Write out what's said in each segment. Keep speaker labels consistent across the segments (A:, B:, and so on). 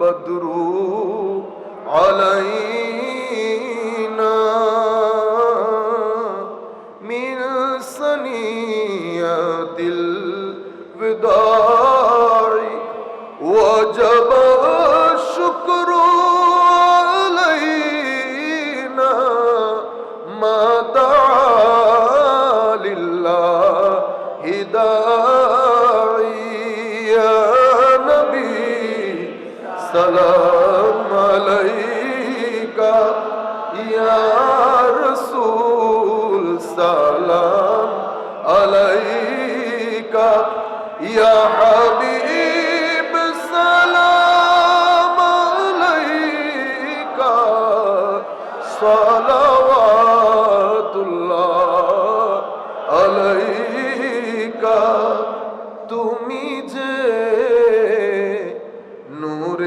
A: البدر علينا من سنية الوداع وجب সালাম আলাইকা ইয়া রাসূল সালাম আলাইকা ইয়া হাবিব সালাম আলাইকা সালাম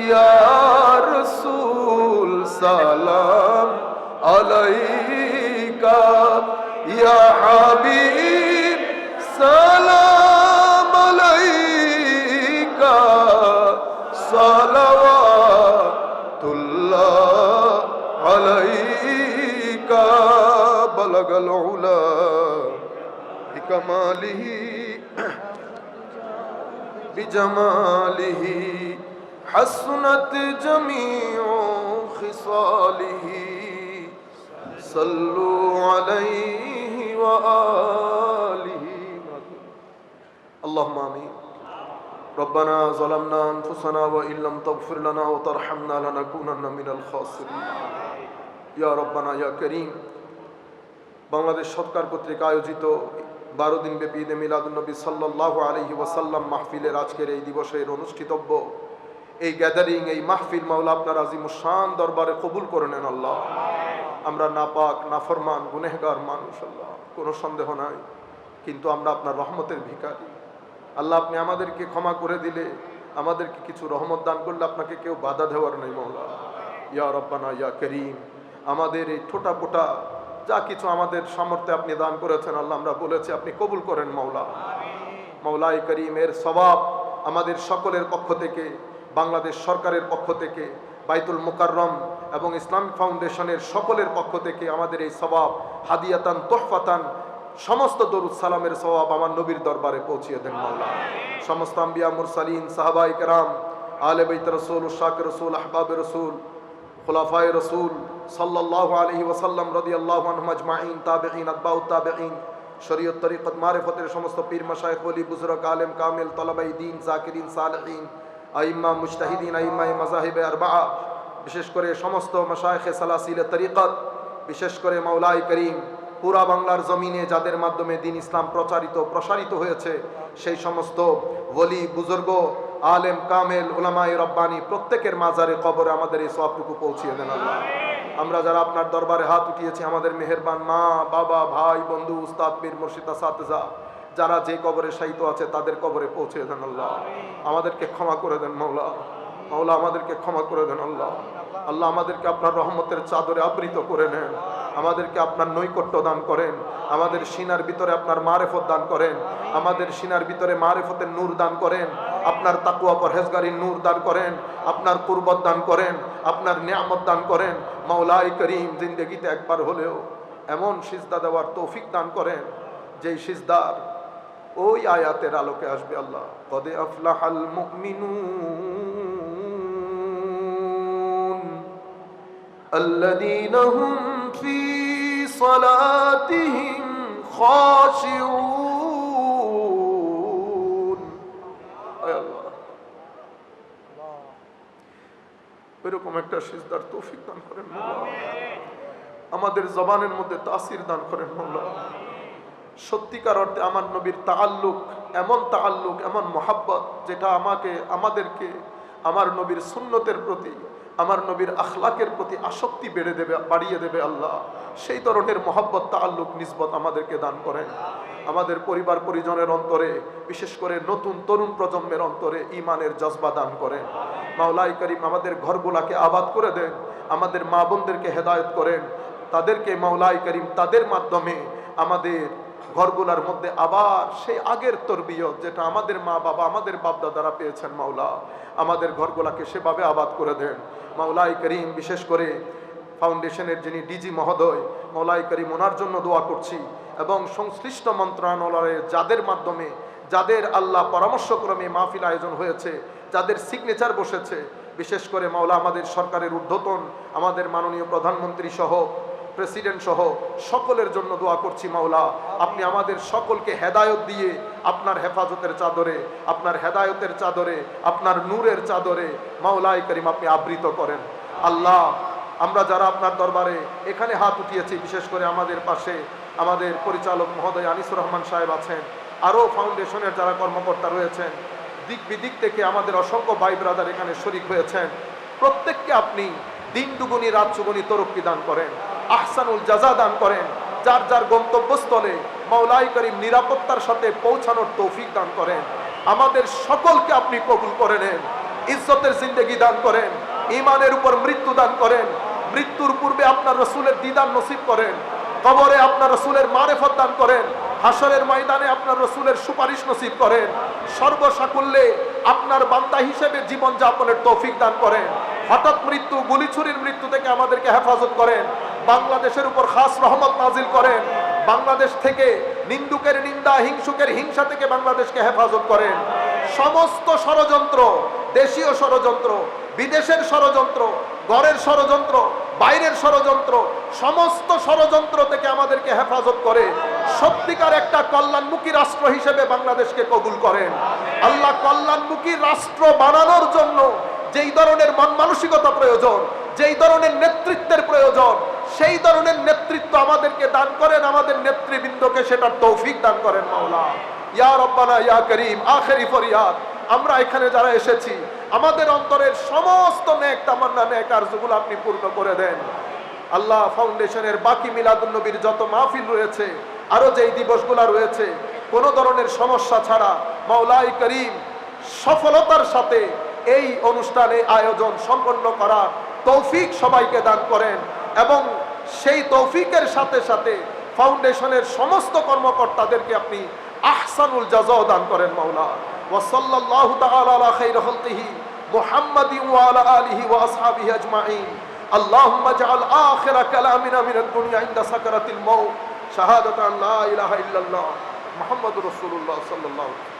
A: ইয়া রাসূল সালাম আলাইকা ইয়া হাবিব সালাম আলাইকা সালাওয়াতুল্লাহ আলাইকা বলগল উলা بكماله بجماله حسنت جميع خصاله صلوا عليه وآله اللهم آمين ربنا ظلمنا أنفسنا وإن لم تغفر لنا وترحمنا لنكونن من الخاسرين يا ربنا يا كريم বাংলাদেশ সরকার কর্তৃক আয়োজিত বারো দিন ব্যাপী ঈদে মিলাদুলনবী সাল্লাহ আলহি ওয়াসাল্লাম মাহফিলের আজকের এই দিবসের অনুষ্ঠিতব্য এই গ্যাদারিং এই মাহফিল, মাওলা আপনার আজিম শান দরবারে কবুল করে নেন আল্লাহ। আমরা নাপাক, নাফরমান, গুনেহগার মানুষ আল্লাহ, কোনো সন্দেহ নাই। কিন্তু আমরা আপনার রহমতের ভিখারি। আল্লাহ আপনি আমাদেরকে ক্ষমা করে দিলে, আমাদেরকে কিছু রহমত দান করলে আপনাকে কেউ বাধা দেওয়ার নেই মৌলা ইয়া রব্বানা, ইয়া করিম। আমাদের এই ঠোঁটা পোটা যা কিছু আমাদের সামর্থ্যে আপনি দান করেছেন আল্লাহ, আমরা বলেছি আপনি কবুল করেন মাওলা। মাওলাই করিমের স্বভাব আমাদের সকলের পক্ষ থেকে বাংলাদেশ সরকারের পক্ষ থেকে, বাইতুল মোকাররম এবং ইসলামিক ফাউন্ডেশনের সকলের পক্ষ থেকে আমাদের এই স্বভাব হাদিয়াতান, তোহফাতান, সমস্ত দরুদ সালামের স্বভাব আমার নবীর দরবারে পৌঁছিয়ে দেন মাওলা। সমস্ত আম্বিয়া, মুরসালিন সাহাবাই কেরাম আলে বৈত রসুল, শাক রসুল, আহবাব রসুল, খোলাফায় রসুল সাল্লাহ আলহি ওসাল্লাম রদি আল্লাহ আজমাইন তাবেইন আব্বাউ তাবেইন শরীয়ত তরিকত, মারেফতের সমস্ত পীর বলি বুজরক আলেম, কামেল, তলাবাই, দিন, জাকিরিন, সালহীন আইম্মা মুজতাহিদিন আইম্মা মাজাহিবে আরবা বিশেষ করে সমস্ত মশাইখে সালাসিল তরিকত, বিশেষ করে মাওলাই করিম, পুরা বাংলার জমিনে যাদের মাধ্যমে দিন ইসলাম প্রচারিত, প্রসারিত হয়েছে, সেই সমস্ত ওলি, বুজুর্গ, আলেম, কামেল ওলামাই রব্বানি প্রত্যেকের মাজারে, কবরে আমাদের এই সবটুকু পৌঁছিয়ে দেন আল্লাহ। আমরা যারা আপনার দরবারে হাত উঠিয়েছি, আমাদের মেহেরবান মা, বাবা, ভাই, বন্ধু, উস্তাদ, পীর, মুর্শিদা সাতজা যারা যে কবরে সাহিত্য আছে, তাদের কবরে পৌঁছে দেন আল্লাহ। আমাদেরকে ক্ষমা করে দেন মৌলা মাওলা, আমাদেরকে ক্ষমা করে দেন আল্লাহ। আল্লাহ আমাদেরকে আপনার রহমতের চাদরে আবৃত করে নেন। আমাদেরকে আপনার নৈকট্য দান করেন। আমাদের সিনার ভিতরে আপনার মারেফত দান করেন। আমাদের সিনার ভিতরে মারেফতের নূর দান করেন। আপনার তাকুয়া পরহেজগারির নূর দান করেন। আপনার কুরবত দান করেন। আপনার নিয়ামত দান করেন। মাওলাই করিম জিন্দগিতে একবার হলেও এমন সিজদা দেওয়ার তৌফিক দান করেন, যেই সিজদার ওই আয়াতের আলোকে আসবে আল্লাহ কদে আফলাহাল মুমিনুন الذين هم في صلاتهم خاشعون আয় আল্লাহ এরকম একটা সিজদার তৌফিক দান করেন মৌলা আমাদের জবানের মধ্যে তাসির দান করেন মৌলা সত্যিকার অর্থে আমার নবীর তাল্লুক এমন তাল্লুক এমন মহাব্বত যেটা আমাকে, আমাদেরকে, আমার নবীর সুন্নতের প্রতি, আমার নবীর আখলাকের প্রতি আসক্তি বেড়ে দেবে, বাড়িয়ে দেবে আল্লাহ। সেই ধরনের মহাব্বত তাল্লুক নিসবত আমাদেরকে দান করেন। আমাদের পরিবার, পরিজনের অন্তরে, বিশেষ করে নতুন তরুণ প্রজন্মের অন্তরে ইমানের জজবা দান করেন। মাওলাই করিম আমাদের ঘরগুলাকে আবাদ করে দেন, আমাদের মা বোনদেরকে হেদায়ত করেন। তাদেরকে মাওলাই করিম তাদের মাধ্যমে আমাদের ঘরগুলার মধ্যে আবার সেই আগের তরবিয়ত যেটা আমাদের মা বাবা, আমাদের বাপদাদারা পেয়েছেন, মাওলা। আমাদের ঘরগুলাকে সেভাবে আবাদ করে দেন। মাওলাই করিম, বিশেষ করে ফাউন্ডেশনের যিনি ডিজি মহোদয় মৌলাই করিম, ওনার জন্য দোয়া করছি। এবং সংশ্লিষ্ট মন্ত্রণালয়ে যাদের মাধ্যমে, যাদের আল্লাহ পরামর্শক্রমে মাহফিল আয়োজন হয়েছে, যাদের সিগনেচার বসেছে, বিশেষ করে মাওলা আমাদের সরকারের ঊর্ধ্বতন, আমাদের মাননীয় প্রধানমন্ত্রী সহ প্রেসিডেন্ট সহ সকলের জন্য দোয়া করছি, মাওলা। আপনি আমাদের সকলকে হেদায়ত দিয়ে আপনার হেফাজতের চাদরে, আপনার হেদায়তের চাদরে, আপনার নূরের চাদরে মাওলাই করিম, আপনি আবৃত করেন। আল্লাহ, আমরা যারা আপনার দরবারে এখানে হাত উঠিয়েছি, বিশেষ করে আমাদের পাশে আমাদের পরিচালক মহোদয় আনিসুর রহমান সাহেব আছেন, আরও ফাউন্ডেশনের যারা কর্মকর্তা রয়েছেন, দিক বিদিক থেকে আমাদের অসংখ্য ভাই ব্রাদার এখানে শরিক হয়েছেন। প্রত্যেককে আপনি দিন দুগুনি রাত চুগুনি তরক্কি দান করেন। আহসানুল জাজা দান করেন, যার যার গন্তব্যস্থলে মৌলাই করিম নিরাপত্তার সাথে পৌঁছানোর তৌফিক দান করেন। আমাদের সকলকে আপনি কবুল করে নেন, ইজ্জতের জিন্দগি দান করেন ইমানের উপর মৃত্যু দান করেন। মৃত্যুর পূর্বে আপনার রসুলের দিদান নসিব করেন, কবরে আপনার রসুলের মারেফত দান করেন হাসরের ময়দানে আপনার রসুলের সুপারিশ নসিব করেন। সর্বসাকুল্যে আপনার বান্দা হিসেবে জীবন যাপনের তৌফিক দান করেন। হঠাৎ মৃত্যু, গুলিছুরির মৃত্যু থেকে আমাদেরকে হেফাজত করেন। বাংলাদেশের উপর খাস রহমত নাজিল করেন। বাংলাদেশ থেকে নিন্দুকের নিন্দা, হিংসুকের হিংসা থেকে বাংলাদেশকে হেফাজত করেন। সমস্ত ষড়যন্ত্র, দেশীয় ষড়যন্ত্র, বিদেশের ষড়যন্ত্র ঘরের ষড়যন্ত্র, বাইরের ষড়যন্ত্র, সমস্ত ষড়যন্ত্র থেকে আমাদেরকে হেফাজত করে। সত্যিকার একটা কল্যাণমুখী রাষ্ট্র হিসেবে বাংলাদেশকে কবুল করেন। আল্লাহ কল্যাণমুখী রাষ্ট্র বানানোর জন্য যেই ধরনের মন মানসিকতা প্রয়োজন, যেই ধরনের নেতৃত্বের প্রয়োজন সেই ধরনের নেতৃত্ব আমাদেরকে দান করেন, আমাদের নেতৃবৃন্দকে সেটার তৌফিক দান করেন মাওলা। ইয়া রব্বানা, ইয়া করিম, আখেরি ফরিয়াদ। আমরা এখানে যারা এসেছি, আমাদের অন্তরের সমস্ত নেক তামান্না, নেক আরজুগুলো আপনি পূর্ণ করে দেন। আল্লাহ ফাউন্ডেশনের বাকি মিলাদুন্নবীর যত মাহফিল রয়েছে, আরও যেই দিবসগুলো রয়েছে, কোনো ধরনের সমস্যা ছাড়া মাওলাই করিম সফলতার সাথে এই অনুষ্ঠানে আয়োজন সম্পন্ন করার তৌফিক সবাইকে দান করেন এবং সেই তৌফিকের সাথে সাথে ফাউন্ডেশনের সমস্ত কর্মকর্তাদেরকে আপনি আহসানুল জাজাও দান করেন মাওলা ওয়াসাল্লাল্লাহু তাআলা আলা খাইর খালকিহি মুহাম্মাদিন ওয়া আলা আলিহি ওয়া আসহাবিহি আজমাইন اللهم اجعل آخر كلامنا من الدنيا عند سكرة الموت شهادة أن لا إله إلا الله محمد رسول الله صلى الله عليه وسلم